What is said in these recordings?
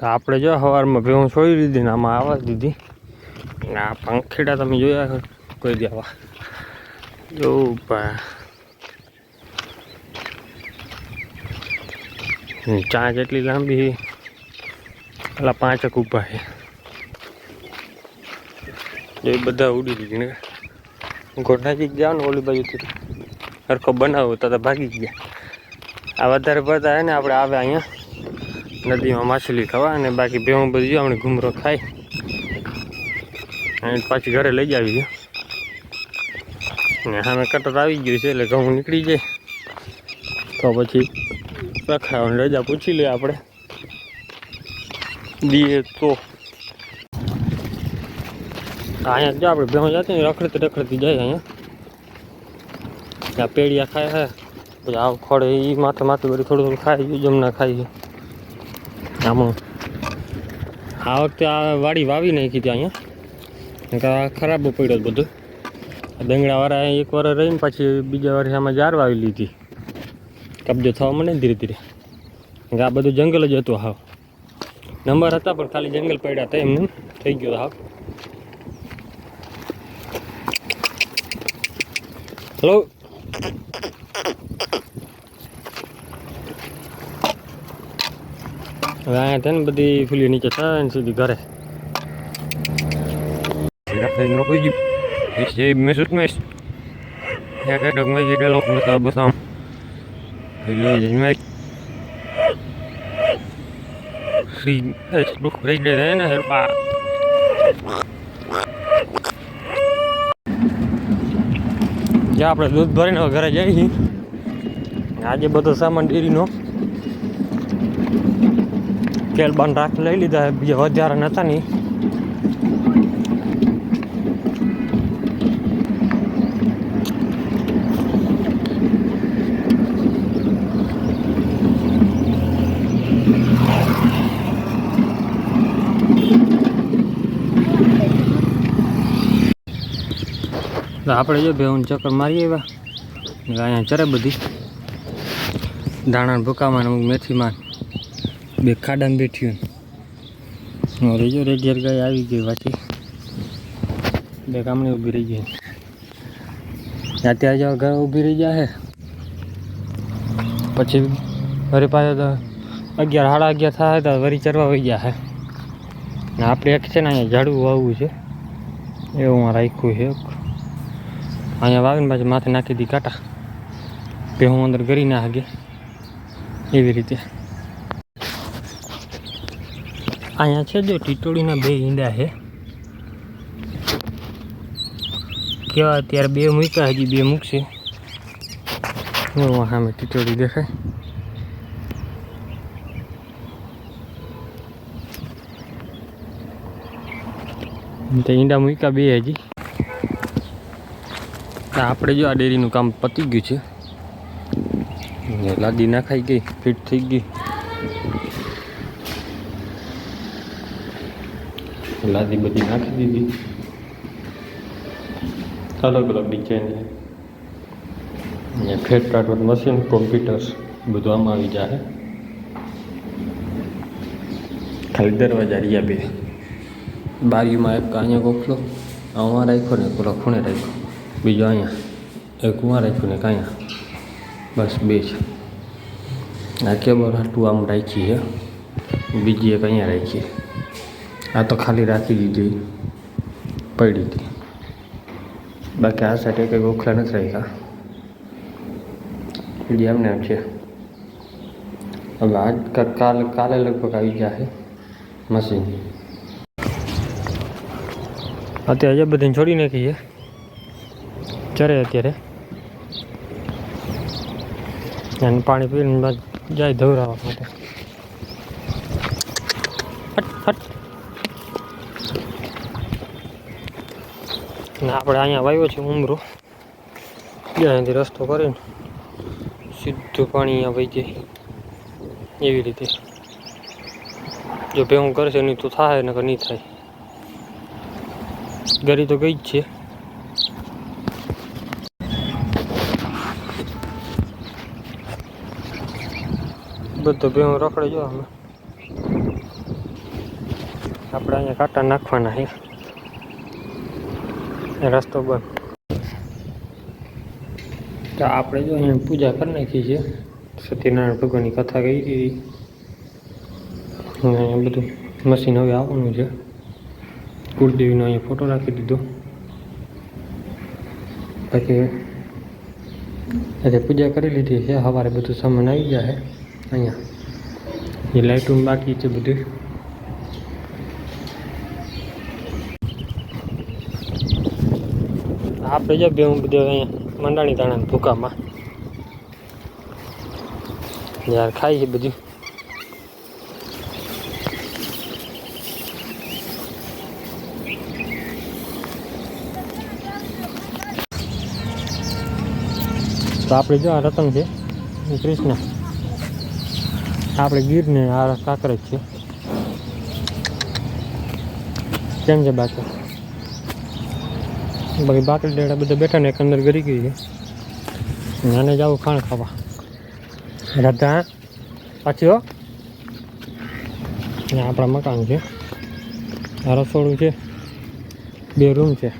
તો આપણે જો સવારમાં ભેહું છોડી દીધી ને આમાં આવા દીધી. ને આ પંખેડા તમે જોયા કોઈ દેવા જો ભા ચા કેટલી લાંબી પેલા પાંચક ઊભા છે એ બધા ઉડી દીધી ને. ગોઠાજી ગયા ને ઓલી બાજુથી. સરખો બનાવો તો ભાગી ગયા. આ વધારે પડતા હે ને આપણે આવે અહીંયા. નદીમાં માછલી ખાવા અને બાકી ભેવું બધી જો આપણે ઘૂમરો ખાય અને પાછી ઘરે લઈ જાવી છે. ને સામે કટર આવી ગયું છે એટલે ઘઉં નીકળી જાય. તો પછી રખાવાની રજા પૂછી લઈએ આપણે. દીએ તો. અહીંયા જો આપણે ભેહું જતી ને રખડતી રખડતી જાય અહીંયા. પેડિયા ખાય છે. પછી આ ખોડે એ માથે માથે બધું થોડું થોડું ખાઈ છે જમના ખાઈ છે આમાં. આ વખતે આ વાડી વાવી નાખી ત્યાં અહીંયા. ખરાબ પડ્યો બધું. દંગડાવાળા એક વાર રહીને પછી બીજા વર્ષે આમાં જાર વાવી લીધી. કબજો થવા મને ધીરે ધીરે. આ બધું જંગલ જ હતું હાવ. નંબર હતા પણ ખાલી જંગલ પડ્યા હતા એમને. થઈ ગયો હાવ. હલો હવે અહીંયા છે ને બધી ફૂલી નીચે થાય ને સીધી ઘરે no pode esse mesmo mês é que eu me diga logo no botão ele me Ri, es lúc ri de na her ba. જ્યાં આપણે દૂધ ભરીને હવે ઘરે જઈએ છીએ આજે બધો સામાન ડેરીનો કેલ બાન રાખ લઈ લીધા. બીજા વધારે નતા નહીં. આપણે જો બેહું ચક્કર મારી આવ્યા. અહીંયા ચરે બધી. દાણા ભૂકામાં મેથીમાં. બે ખાડામાં બેઠ્યું હવે જો રેડિયર ગાય આવી ગઈ પાછી બે કામણી ઊભી રહી ગઈ. અત્યારે જો ઘર ઊભી રહી જાય પછી વળી પાછો તો અગિયાર, સાડા અગિયાર થાય તો વળી ચરવા વહી જાય ને આપણે એક છે ને અહીંયા ઝાડવું વાવવું છે. એવું રાખ્યું છે અહીંયા વાવીને પાછી માથે નાખી દી કાંટા. તે હું અંદર કરી ના હાગે. એવી રીતે. અહીંયા છે જો, ટીટોળીના બે ઈંડા છે. કેવા અત્યારે બે મૂક્યા, હજી બે મૂકશે. સામે ટીટોળી દેખાય. તો ઈંડા મૂક્યા બે હજી. આપણે જો આ ડેરીનું કામ પતી ગયું છે. લાદી નાખાઈ ગઈ, ફિટ થઈ ગઈ. લાદી બધી નાખી દીધી. અલગ અલગ ડિઝાઇન અહીંયા ફેટ કાઢવાનું મશીન કોમ્પ્યુટર્સ બધું આમાં આવી જાય ખાલી દરવાજા રહ્યા બે. બારીમાં એક અહીંયા ગોખલો આમાં રાખ્યો ને પેલો ખૂણે રાખ્યો. બીજો અહીંયા, એક કુંવા રાખ્યું ને કાંયા બસ બે છે. આ કેબલ હાટું આમ રાખી છે. બીજી એક અહીંયા રાખી આ તો ખાલી રાખી દીધી. પડી હતી. બાકી આ સાઈડે કંઈ ગોખલા નથી રાખ્યા. બીજી એમને છે. હવે આજ કાલ, કાલે લગભગ આવી ગયા છે મશીન અત્યારે જે બધાને છોડી નાખી છે. ચરે અત્યારે. અને પાણી પીને જાય ધવરાવા માટે. ફટ હટ ને, આપણે અહીંયા વાવ્યો છે, ઉમરો. અહીંયાથી રસ્તો કરીને સીધું પાણી અહીંયા વહી જાય. એવી રીતે. જો ભેગું કરશે નહીં તો થાય, નકર નહીં થાય. ગરી તો ગઈ જ છે. બધો ભેગું રખડે જો અમે આપણે અહીંયા કાંટા નાખવાના છે. રસ્તો બંધ. તો આપણે જો અહીંયા પૂજા કરી નાખી છે. સત્યનારાયણ ભગવાનની કથા કહી હતી અને બધું મશીન હવે આવવાનું છે. કુળદેવીનો અહીંયા ફોટો રાખી દીધો. બાકી આજે પૂજા કરી લીધી છે. સવારે બધું સામાન આવી જાય અહીંયા. એ લાઇટું બાકી છે બધું. આપણે જો બે હું બધું અહીંયા મંડાણી દાણા ભૂકામાં. યાર ખાઈ છે બધું. તો આપણે જો આ રતન છે કૃષ્ણ. આપણે ગીરને આ જ છે. કેમ છે બાકી? બાકી બાકરી ડેડા બધા બેઠા ને એક અંદર ગરી ગઈ છે. નાને જાવ ખાણ ખાવા. રાધા, પાછી હો. આપણા મકાન છે. આ રસોડું છે. બે રૂમ છે.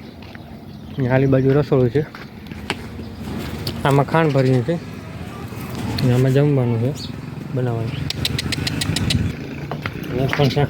આલી બાજુ રસોડું છે. આમાં ખાંડ ભરીને છે. આમાં જમવાનું છે. બનાવવાનું પણ છે.